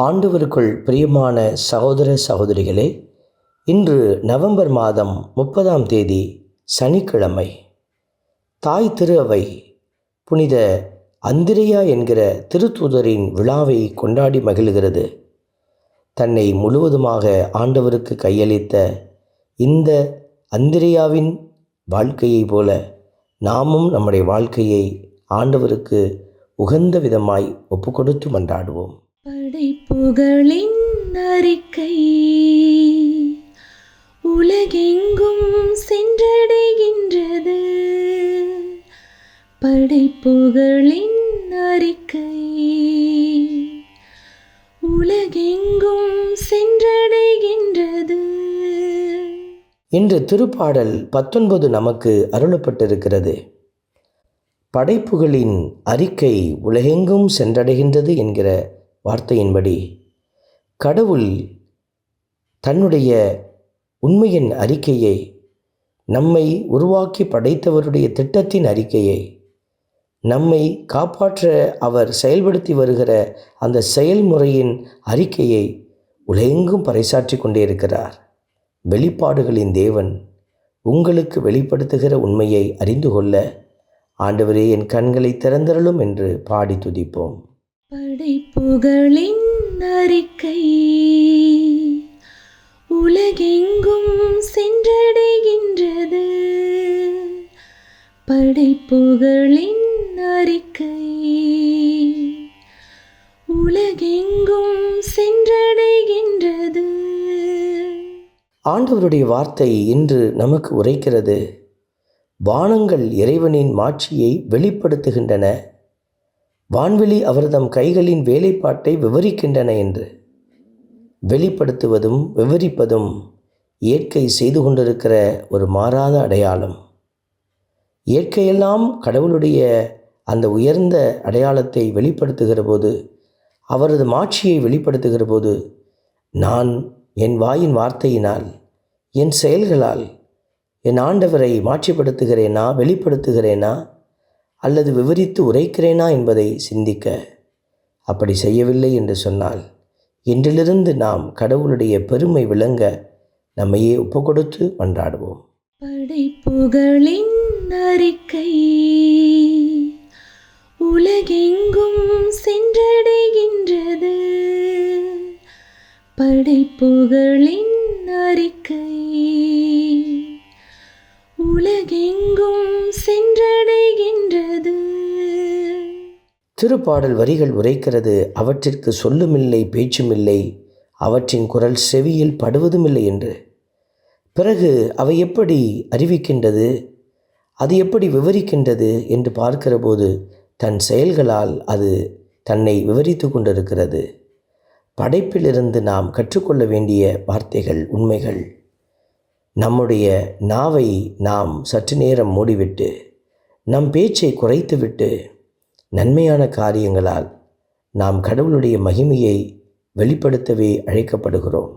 ஆண்டவருக்குள் பிரியமான சகோதர சகோதரிகளே இன்று நவம்பர் மாதம் முப்பதாம் தேதி சனிக்கிழமை. தாய் திரு அவை புனித அந்திரியா என்கிற திருத்தூதரின் விழாவை கொண்டாடி மகிழ்கிறது. தன்னை முழுவதுமாக ஆண்டவருக்கு கையளித்த இந்த அந்திரியாவின் வாழ்க்கையைப் போல நாமும் நம்முடைய வாழ்க்கையை ஆண்டவருக்கு உகந்த விதமாய் ஒப்புக்கொடுத்து மன்றாடுவோம். படைப்புகளின் அறிக்கை. உலகெங்கும் சென்றடைகின்றது. படைப்புகளின் அறிக்கை. உலகெங்கும் சென்றடைகின்றது. இன்று திருப்பாடல் பத்தொன்பது நமக்கு அருளப்பட்டிருக்கிறது. படைப்புகளின் அறிக்கை உலகெங்கும் சென்றடைகின்றது என்கிற வார்த்தையின்படி கடவுள் தன்னுடைய உண்மையின் அறிக்கையை நம்மை உருவாக்கி படைத்தவருடைய திட்டத்தின் அறிக்கையை நம்மை காப்பாற்ற அவர் செயல்படுத்தி வருகிற அந்த செயல்முறையின் அறிக்கையை உலகெங்கும் பறைசாற்றி கொண்டே இருக்கிறார். வெளிப்பாடுகளின் தேவன் உங்களுக்கு வெளிப்படுத்துகிற உண்மையை அறிந்து கொள்ள ஆண்டவரே என் கண்களை திறந்தருளும் என்று பாடி துதிப்போம். படைப்புகளின் அறிக்கை. உலகெங்கும் சென்றடைகின்றது. படைப்புகளின் அறிக்கை. உலகெங்கும் சென்றடைகின்றது. ஆண்டவருடைய வார்த்தை இன்று நமக்கு உரைக்கிறது. வானங்கள் இறைவனின் மாட்சியை வெளிப்படுத்துகின்றன. வான்வெளி அவர்தம் கைகளின் வேலைப்பாட்டை விவரிக்கின்றன என்று. வெளிப்படுத்துவதும் விவரிப்பதும் இயற்கை செய்து கொண்டிருக்கிற ஒரு மாறாத அடையாளம். இயற்கையெல்லாம் கடவுளுடைய அந்த உயர்ந்த அடையாளத்தை வெளிப்படுத்துகிற போது அவரது மாட்சியை வெளிப்படுத்துகிற போது நான் என் வாயின் வார்த்தையினால் என் செயல்களால் என் ஆண்டவரை மாட்சிப்படுத்துகிறேனா வெளிப்படுத்துகிறேனா அல்லது விவரித்து உரைக்கிறேனா என்பதை சிந்திக்க அப்படி செய்யவில்லை என்று சொன்னால் இன்றிலிருந்து நாம் கடவுளுடைய பெருமை விளங்க நம்மையே ஒப்புக்கொடுத்து கொண்டாடுவோம் படைப்புகளின் அறிக்கை உலகெங்கும் சென்றடைகின்றது. படைப்புகளின் திருப்பாடல் வரிகள் உரைக்கிறது. அவற்றிற்கு சொல்லுமில்லை பேச்சுமில்லை. அவற்றின் குரல் செவியில் படுவதுமில்லை என்று. பிறகு அவை எப்படி அறிவிக்கின்றது? அது எப்படி விவரிக்கின்றது என்று பார்க்கிறபோது தன் செயல்களால் அது தன்னை விவரித்து கொண்டிருக்கிறது. படைப்பிலிருந்து நாம் கற்றுக்கொள்ள வேண்டிய வார்த்தைகள் உண்மைகள். நம்முடைய நாவை நாம் சற்று நேரம் மூடிவிட்டு நம் பேச்சை குறைத்துவிட்டு நன்மையான காரியங்களால் நாம் கடவுளுடைய மகிமையை வெளிப்படுத்தவே அழைக்கப்படுகிறோம்.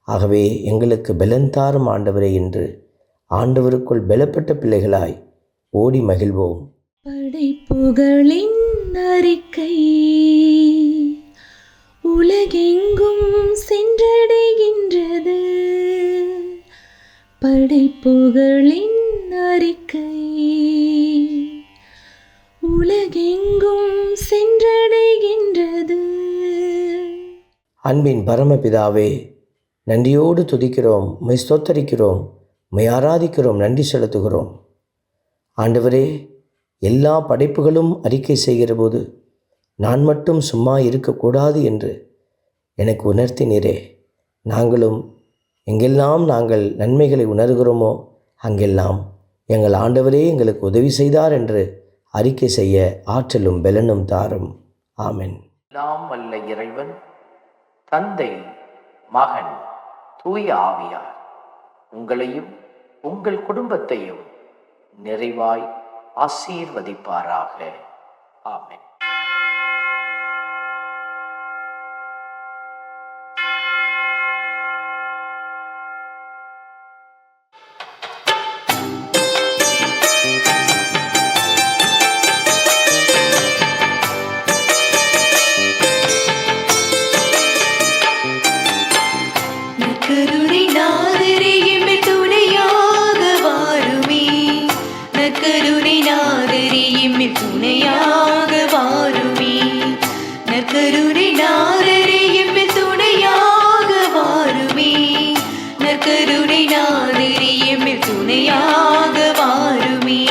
ஆகவே எங்களுக்கு பலந்தாரும் ஆண்டவரே என்று ஆண்டவருக்குள் பலப்பட்ட பிள்ளைகளாய் ஓடி மகிழ்வோம். படைப்புகளின் அறிக்கை உலகெங்கும் சென்றடைகின்றது. படைப்புகளின் உலகெங்கும் சென்றடைகின்றது. அன்பின் பரமபிதாவே நன்றியோடு துதிக்கிறோம் மை ஸ்தோத்தரிக்கிறோம் மை ஆராதிக்கிறோம் நன்றி செலுத்துகிறோம். ஆண்டவரே எல்லா படைப்புகளும் அறிக்கை செய்கிற போது நான் மட்டும் சும்மா இருக்கக்கூடாது என்று எனக்கு உணர்த்தினீரே. நாங்களும் எங்கெல்லாம் நாங்கள் நன்மைகளை உணர்கிறோமோ அங்கெல்லாம் எங்கள் ஆண்டவரே எங்களுக்கு உதவி செய்தார் என்று அறிக்கை செய்ய ஆற்றலும் பெலனும் தாரும். ஆமென். நாம் வல்ல இறைவன் தந்தை மகன் தூய ஆவியார் உங்களையும் உங்கள் குடும்பத்தையும் நிறைவாய் ஆசீர்வதிப்பாராக. ஆமென். துணையாதிரியமில் துணையாக வாருமே.